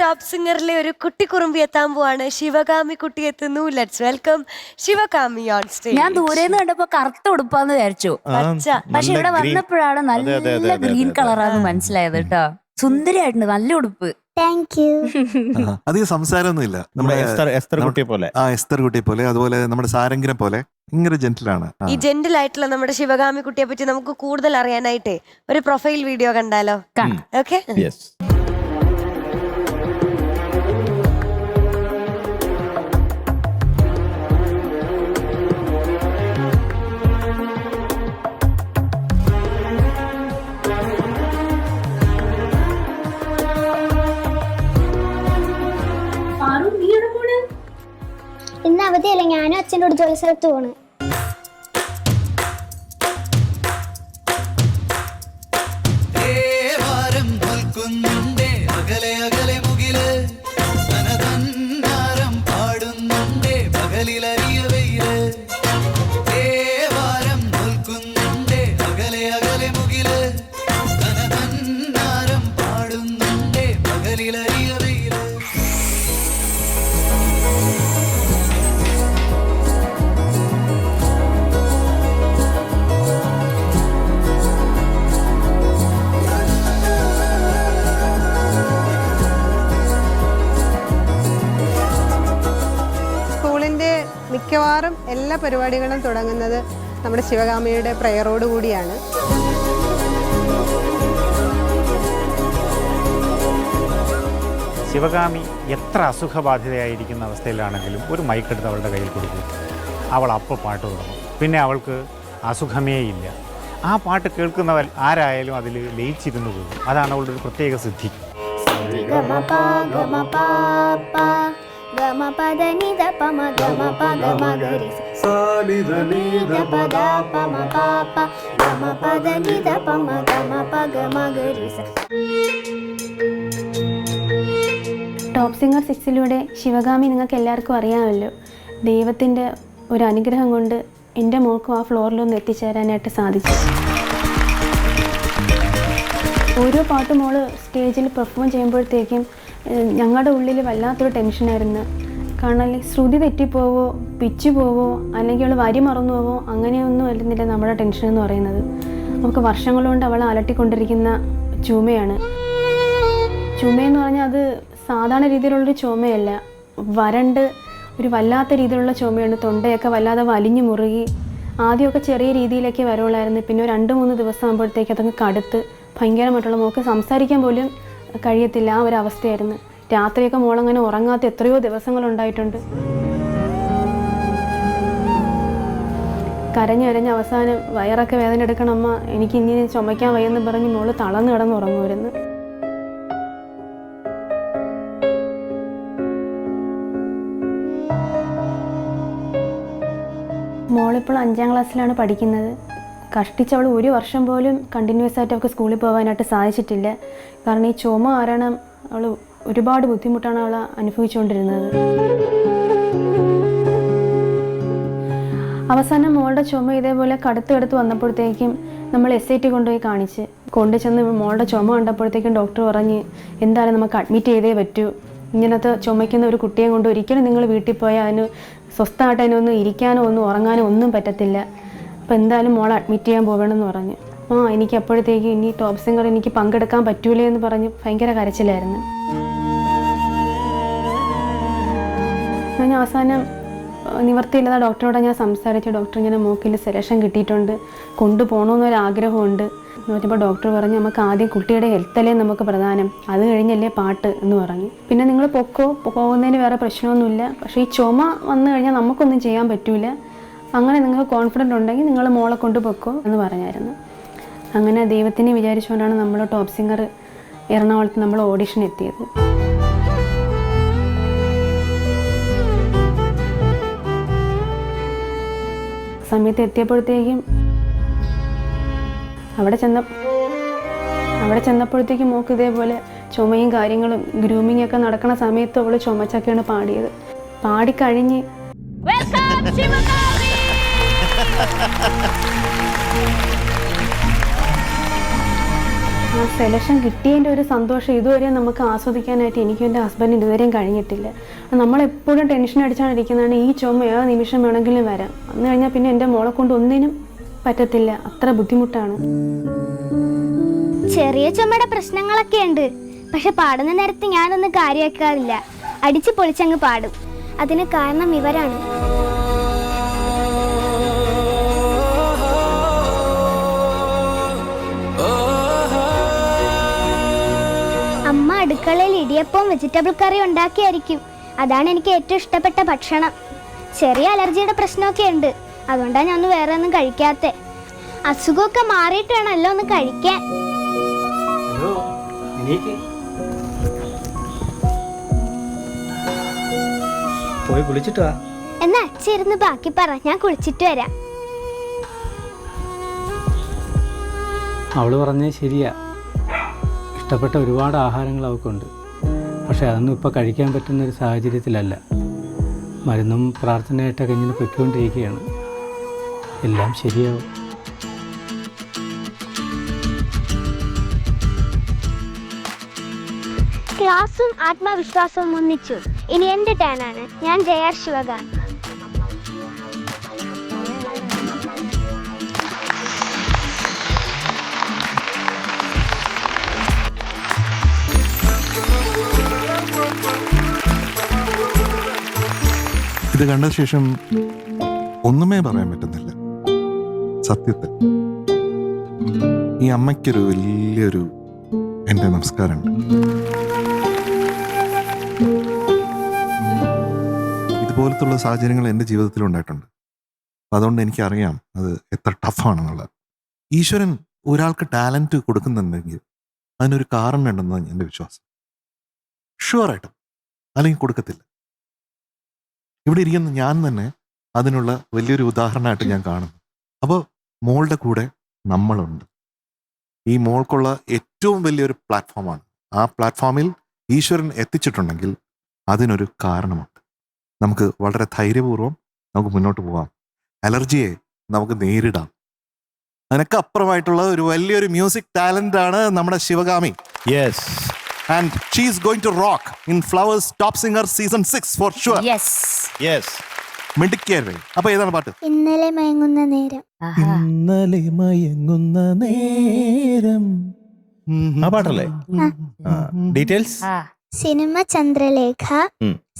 Top സിംഗറിലെ ഒരു കുട്ടി കുറുമ്പി എത്താൻ പോവാണ്. ശിവകാമി കുട്ടി എത്തുന്നു. Let's welcome Sivakami on stage ഞാൻ ദൂരെ നിന്ന് കണ്ടപ്പോ കറുത്ത ഉടുപ്പാന്ന് വിചാരിച്ചു. പച്ച. പക്ഷെ ഇവിടെ വന്നപ്പോഴാണ് നല്ല ഗ്രീൻ കളറാന്ന് മനസ്സിലായത് കേട്ടോ സുന്ദരിയായിട്ടുണ്ട്. നല്ല ഉടുപ്പ്. താങ്ക് യു അധികം സംസാരമൊന്നുമില്ല. നമ്മുടെ നമ്മുടെ എസ്തർ കുട്ടിയെ പോലെ. ആ എസ്തർ കുട്ടിയെ പോലെ. അതുപോലെ നമ്മുടെ സാരംഗിനെ പോലെ. ജെന്റിലാണ് ഈ ജെന്റിൽ ആയിട്ടുള്ള നമ്മുടെ ശിവകാമി കുട്ടിയെ പറ്റി നമുക്ക് കൂടുതൽ അറിയാനായിട്ട് ഒരു പ്രൊഫൈൽ വീഡിയോ കണ്ടാലോ? കാണാം ഓക്കെ ഇന്ന് അവധിയല്ല ഞാനും അച്ഛന്റെ കൂടെ ജോലി സ്ഥലത്ത് പോണ്. പരിപാടികളും തുടങ്ങുന്നത് നമ്മുടെ ശിവകാമിയുടെ പ്രയറോട് കൂടിയാണ്. ശിവകാമി എത്ര അസുഖബാധിതയായിരിക്കുന്ന അവസ്ഥയിലാണെങ്കിലും ഒരു മൈക്കെടുത്ത് അവളുടെ കയ്യിൽ കൊടുക്കും. അവൾ അപ്പോൾ പാട്ട് തുടങ്ങും. പിന്നെ അവൾക്ക് അസുഖമേ ഇല്ല. ആ പാട്ട് കേൾക്കുന്നവർ ആരായാലും അതിൽ ലയിച്ചിരുന്നു പോകും. അതാണ് അവളുടെ ഒരു പ്രത്യേക സിദ്ധി. ഗമ പ ഗമ പ പ ഗമ പദ പമ ഗമ പ ഗമ ഗരി സ. നിധ പദ പമ പ പ ഗമ പദ നിധ പമ ഗമ പ ഗമ ഗരി സ. ടോപ്പ് സിംഗർ സിക്സിലൂടെ ശിവഗാമി നിങ്ങൾക്ക് എല്ലാവർക്കും അറിയാമല്ലോ ദൈവത്തിന്റെ ഒരു അനുഗ്രഹം കൊണ്ട് എന്റെ മോൾക്കും ആ ഫ്ലോറിലൊന്ന് എത്തിച്ചേരാനായിട്ട് സാധിച്ചു ഓരോ പാട്ടും മോൾ സ്റ്റേജിൽ പെർഫോം ചെയ്യുമ്പോഴത്തേക്കും ഞങ്ങളുടെ ഉള്ളിൽ വല്ലാത്തൊരു ടെൻഷനായിരുന്നു കാരണം ശ്രുതി തെറ്റിപ്പോവോ പിച്ച് പോവോ അല്ലെങ്കിൽ അവൾ വരി മറന്നു പോവോ അങ്ങനെയൊന്നും അല്ലെന്നില്ല നമ്മുടെ ടെൻഷൻ എന്ന് പറയുന്നത്. നമുക്ക് വർഷങ്ങൾ കൊണ്ട് അവളെ അലട്ടിക്കൊണ്ടിരിക്കുന്ന ചുമയാണ്. ചുമയെന്ന് പറഞ്ഞാൽ അത് സാധാരണ രീതിയിലുള്ളൊരു ചുമയല്ല. വരണ്ട് ഒരു വല്ലാത്ത രീതിയിലുള്ള ചുമയാണ്. തൊണ്ടയൊക്കെ വല്ലാതെ വലിഞ്ഞു മുറുകി. ആദ്യമൊക്കെ ചെറിയ രീതിയിലൊക്കെ വരുള്ളായിരുന്നു പിന്നെ രണ്ട് മൂന്ന് ദിവസം ആകുമ്പോഴത്തേക്ക് അതങ്ങ് കടുത്ത്. ഭയങ്കരമായിട്ടുള്ള മോക്ക് സംസാരിക്കാൻ പോലും കഴിയത്തില്ല ആ ഒരു അവസ്ഥയായിരുന്നു. രാത്രിയൊക്കെ മോളങ്ങനെ ഉറങ്ങാത്ത എത്രയോ ദിവസങ്ങളുണ്ടായിട്ടുണ്ട്. കരഞ്ഞരഞ്ഞ അവസാനം വയറൊക്കെ വേദന എടുക്കണം അമ്മ. എനിക്ക് ഇങ്ങനെ ചുമയ്ക്കാൻ വയ്യെന്ന് പറഞ്ഞ് മോൾ തളർന്ന് കിടന്ന് ഉറങ്ങുമായിരുന്നു. മോളിപ്പോൾ അഞ്ചാം ക്ലാസ്സിലാണ് പഠിക്കുന്നത്. കഷ്ടിച്ച് അവൾ ഒരു വർഷം പോലും കണ്ടിന്യൂസ് ആയിട്ട് അവൾക്ക് സ്കൂളിൽ പോകാനായിട്ട് സാധിച്ചിട്ടില്ല. കാരണം ഈ ചുമ കാരണം അവൾ ഒരുപാട് ബുദ്ധിമുട്ടാണ് അവൾ അനുഭവിച്ചുകൊണ്ടിരുന്നത്. അവസാനം മോളുടെ ചുമ ഇതേപോലെ കടുത്ത് കടുത്ത് വന്നപ്പോഴത്തേക്കും നമ്മൾ എസ് ഐ ടി കൊണ്ടുപോയി കാണിച്ച്. കൊണ്ടു ചെന്ന് മോളുടെ ചുമ കണ്ടപ്പോഴത്തേക്കും ഡോക്ടർ പറഞ്ഞ് എന്തായാലും നമുക്ക് അഡ്മിറ്റ് ചെയ്തേ പറ്റൂ? ഇങ്ങനത്തെ ചുമയ്ക്കുന്ന ഒരു കുട്ടിയെ കൊണ്ട് ഒരിക്കലും നിങ്ങൾ വീട്ടിൽ പോയാൽ അതിന് സ്വസ്ഥമായിട്ട് അതിനൊന്നും ഇരിക്കാനോ ഒന്നും ഉറങ്ങാനോ ഒന്നും പറ്റത്തില്ല. അപ്പോൾ എന്തായാലും മോളെ അഡ്മിറ്റ് ചെയ്യാൻ പോകണമെന്ന് പറഞ്ഞു. ആ എനിക്ക് അപ്പോഴത്തേക്ക് ഇനി ടോപ്സിംഗർ എനിക്ക് പങ്കെടുക്കാൻ പറ്റൂലേ എന്ന് പറഞ്ഞ് ഭയങ്കര കരച്ചിലായിരുന്നു. ഞാൻ അവസാനം നിവർത്തിയില്ലാതെ ഡോക്ടറോട് ഞാൻ സംസാരിച്ചു ഡോക്ടർ ഇങ്ങനെ മൂക്കിൽ സെലക്ഷൻ കിട്ടിയിട്ടുണ്ട്. കൊണ്ടുപോകണമെന്നൊരു ആഗ്രഹമുണ്ട് എന്ന് പറഞ്ഞപ്പോൾ ഡോക്ടർ പറഞ്ഞു നമുക്ക് ആദ്യം കുട്ടിയുടെ ഹെൽത്തല്ലേ നമുക്ക് പ്രധാനം? അത് കഴിഞ്ഞല്ലേ പാട്ട് എന്ന് പറഞ്ഞു. പിന്നെ നിങ്ങൾ പൊക്കോ പോകുന്നതിന് വേറെ പ്രശ്നമൊന്നുമില്ല. പക്ഷേ ഈ ചുമ വന്നു കഴിഞ്ഞാൽ നമുക്കൊന്നും ചെയ്യാൻ പറ്റില്ല അങ്ങനെ നിങ്ങൾക്ക് കോൺഫിഡന്റ് ഉണ്ടെങ്കിൽ നിങ്ങൾ മോളെ കൊണ്ട് പൊക്കോ എന്ന് പറഞ്ഞായിരുന്നു. അങ്ങനെ ദൈവത്തിനെ വിചാരിച്ചുകൊണ്ടാണ് നമ്മൾ ടോപ്പ് സിംഗർ എറണാകുളത്ത് നമ്മൾ ഓഡിഷൻ എത്തിയത്. സമയത്ത് എത്തിയപ്പോഴത്തേക്കും അവിടെ ചെന്ന അവിടെ ചെന്നപ്പോഴത്തേക്കും മോക്ക് ഇതേപോലെ ചുമയും കാര്യങ്ങളും ഗ്രൂമിംഗ് ഒക്കെ നടക്കുന്ന സമയത്ത് അവൾ ചുമച്ചൊക്കെയാണ് പാടിയത്. പാടിക്കഴിഞ്ഞ് ആ സെലക്ഷൻ കിട്ടിയതിന്റെ ഒരു സന്തോഷം ഇതുവരെ നമുക്ക് ആസ്വദിക്കാനായിട്ട് എനിക്കും എന്റെ ഹസ്ബൻഡിന് ഇതുവരെയും കഴിഞ്ഞിട്ടില്ല. നമ്മളെപ്പോഴും ടെൻഷൻ അടിച്ചാണ് ഇരിക്കുന്നതാണ് ഈ ചുമ ഏത് നിമിഷം വേണമെങ്കിലും വരാം. വന്നു കഴിഞ്ഞാൽ പിന്നെ എന്റെ മോളെ കൊണ്ട് ഒന്നിനും പറ്റത്തില്ല. അത്ര ബുദ്ധിമുട്ടാണ്. ചെറിയ ചുമയുടെ പ്രശ്നങ്ങളൊക്കെ ഉണ്ട്. പക്ഷെ പാടുന്ന നേരത്ത് ഞാനൊന്നും കാര്യമാക്കാറില്ല അടിച്ച് പൊളിച്ചങ്ങ് പാടും. അതിന് കാരണം ഇവരാണ്. അമ്മ അടുക്കളയിൽ ഇടിയപ്പവും വെജിറ്റബിൾ കറി ഉണ്ടാക്കിയായിരിക്കും. അതാണ് എനിക്ക് ഏറ്റവും ഇഷ്ടപ്പെട്ട ഭക്ഷണം. ചെറിയ അലർജിയുടെ പ്രശ്നമൊക്കെ ഉണ്ട്. അതുകൊണ്ടാണ് ഞാൻ ഒന്ന് വേറെ ഒന്നും കഴിക്കാത്തെ. അസുഖമൊക്കെ മാറിയിട്ട് വേണമല്ലോ ഒന്ന് കഴിക്കാൻ. പോയി കുളിച്ചിട്ട് വാ. എന്നാ അച്ഛരുന്ന് ബാക്കി പറ. ഞാൻ കുളിച്ചിട്ട് വരാം. അവൾ പറഞ്ഞേ ശരിയാ. ഇഷ്ടപ്പെട്ട ഒരുപാട് ആഹാരങ്ങൾ അവൾക്കുണ്ട്. പക്ഷെ അതൊന്നും ഇപ്പോൾ കഴിക്കാൻ പറ്റുന്ന ഒരു സാഹചര്യത്തിലല്ല. മരുന്നും പ്രാർത്ഥനയായിട്ടൊക്കെ ഇങ്ങനെ പൊയ്ക്കൊണ്ടിരിക്കുകയാണ്. എല്ലാം ശരിയാവും. ക്ലാസ്സും ആത്മവിശ്വാസവും ഒന്നിച്ചു. ഇനി എന്റെ ടേണാണ് ഞാൻ ജയാർ ശിവകാന്ത് ഇത് കണ്ട ശേഷം ഒന്നുമേ പറയാൻ പറ്റുന്നില്ല. സത്യത്തിൽ. ഈ അമ്മയ്ക്കൊരു വലിയൊരു എന്റെ നമസ്കാരമുണ്ട്. ഇതുപോലത്തുള്ള സാഹചര്യങ്ങൾ എന്റെ ജീവിതത്തിൽ ഉണ്ടായിട്ടുണ്ട്. അതുകൊണ്ട് എനിക്കറിയാം അത് എത്ര ടഫാണെന്നുള്ളത്. ഈശ്വരൻ ഒരാൾക്ക് ടാലന്റ് കൊടുക്കുന്നുണ്ടെങ്കിൽ അതിനൊരു കാരണം ഉണ്ടെന്നാണ് എന്റെ വിശ്വാസം. ഷുവറായിട്ടും അല്ലെങ്കിൽ കൊടുക്കത്തില്ല. ഇവിടെ ഇരിക്കുന്ന ഞാൻ തന്നെ അതിനുള്ള വലിയൊരു ഉദാഹരണമായിട്ട് ഞാൻ കാണുന്നു. അപ്പോൾ മോളുടെ കൂടെ നമ്മളുണ്ട്. ഈ മോൾക്കുള്ള ഏറ്റവും വലിയൊരു പ്ലാറ്റ്ഫോമാണ്. ആ പ്ലാറ്റ്ഫോമിൽ ഈശ്വരൻ എത്തിച്ചിട്ടുണ്ടെങ്കിൽ അതിനൊരു കാരണമുണ്ട്. നമുക്ക് വളരെ ധൈര്യപൂർവം നമുക്ക് മുന്നോട്ട് പോകാം അലർജിയെ നമുക്ക് നേരിടാം. അതിനൊക്കെ അപ്പുറമായിട്ടുള്ള ഒരു വലിയൊരു മ്യൂസിക് ടാലന്റ് ആണ് നമ്മുടെ Sivagami. Yes and she's going to rock in Flowers top singer season six for sure yes മിടുക്കിയായിരുന്നു. അപ്പൊ ഏതാണ് പാട്ട്? ഇന്നലെ മയങ്ങുന്ന നേരം. ഇന്നലെ മയങ്ങുന്ന നേരം. ആ പാട്ടല്ലേ? ഡീറ്റെയിൽസ്? സിനിമ ചന്ദ്രലേഖ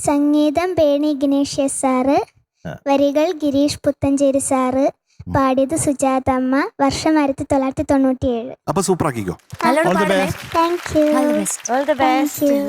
സംഗീതം പേണി ഗണേഷ്യ സാറ് വരികൾ ഗിരീഷ് പുത്തഞ്ചേരി സാറ് പാടിയത് സുജാതമ്മ വർഷം ആയിരത്തി തൊള്ളായിരത്തി തൊണ്ണൂറ്റി ഏഴ് അപ്പൊ സൂപ്പർ ആക്കിക്കോ നല്ലോണം പാടണേ thank you All the best. All the thank best you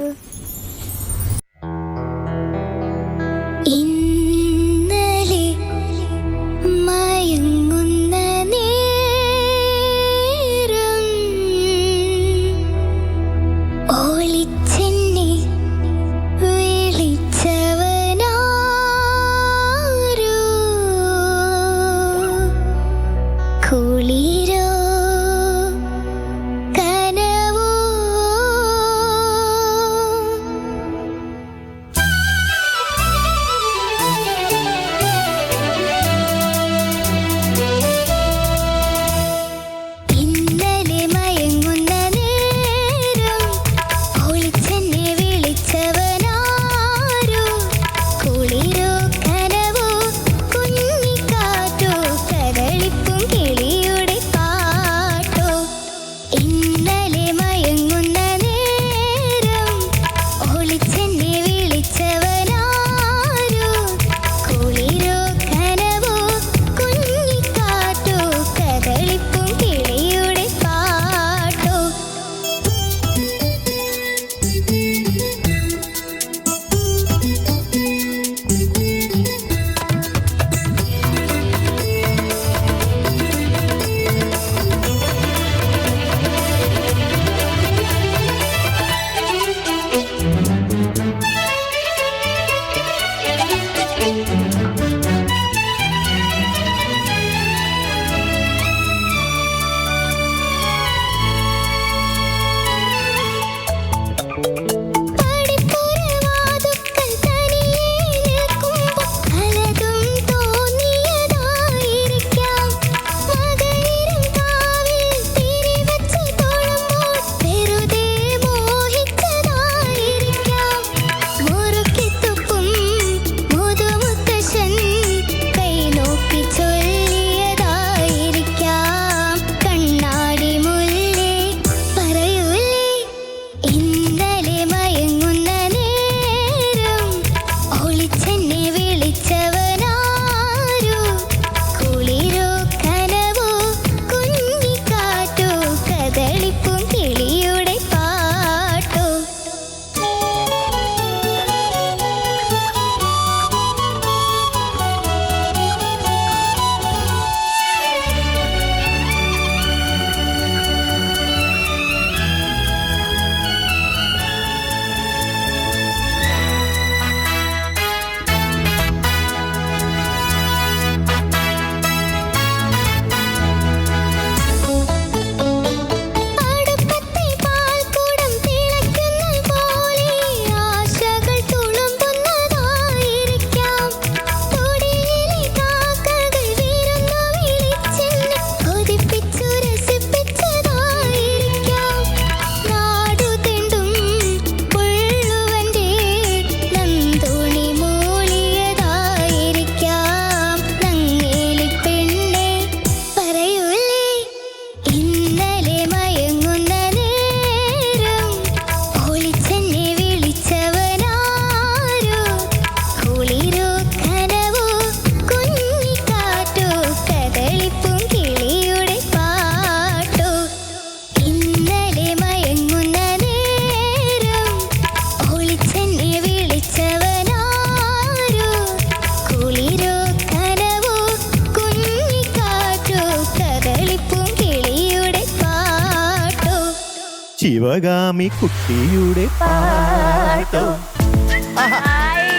Sivagami കുട്ടിയുടെ പാട്ടോ.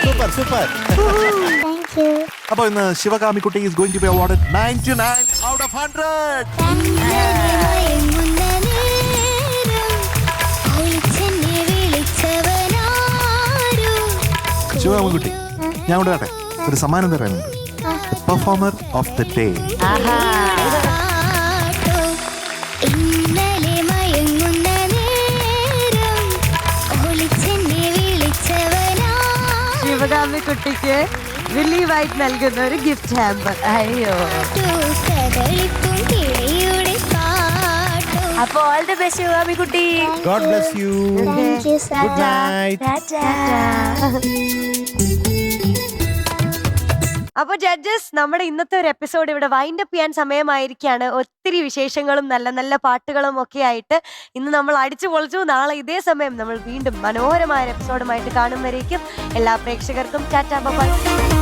Super super. താങ്ക് യു അപ്പോൾ ഇന്ന് ശിവകാമി കുട്ടി is going to be awarded 99 out of 100 മയങ്ങുന്ന നേരം ശിവകാമി കുട്ടി ഞാൻ ഇവിടെ കേട്ടെ ഒരു സമ്മാനം തരാനുണ്ട്. പെർഫോമർ ഓഫ് ദ ഡേ കുട്ടിക്ക് റിലീവായിട്ട് വൈറ്റ് നൽകുന്ന ഒരു ഗിഫ്റ്റ് ഹാമ്പർ അയ്യോ. കദളിപ്പും കിളിയുടെ പാട്ടോ അപ്പൊ ഓൾ ദി ബെസ്റ്റ് ശിവകാമി കുട്ടി God bless you good night അപ്പോൾ ജഡ്ജസ് നമ്മുടെ ഇന്നത്തെ ഒരു എപ്പിസോഡ് ഇവിടെ വൈൻഡ് അപ്പ് ചെയ്യാൻ സമയമായിരിക്കാണ് ഒത്തിരി വിശേഷങ്ങളും നല്ല നല്ല പാട്ടുകളും ഒക്കെ ആയിട്ട് ഇന്ന് നമ്മൾ അടിച്ചു പൊളിച്ചു. നാളെ ഇതേ സമയം നമ്മൾ വീണ്ടും മനോഹരമായ എപ്പിസോഡുമായിട്ട് കാണും വരേക്കും എല്ലാ പ്രേക്ഷകർക്കും ചാറ്റാ ബൈ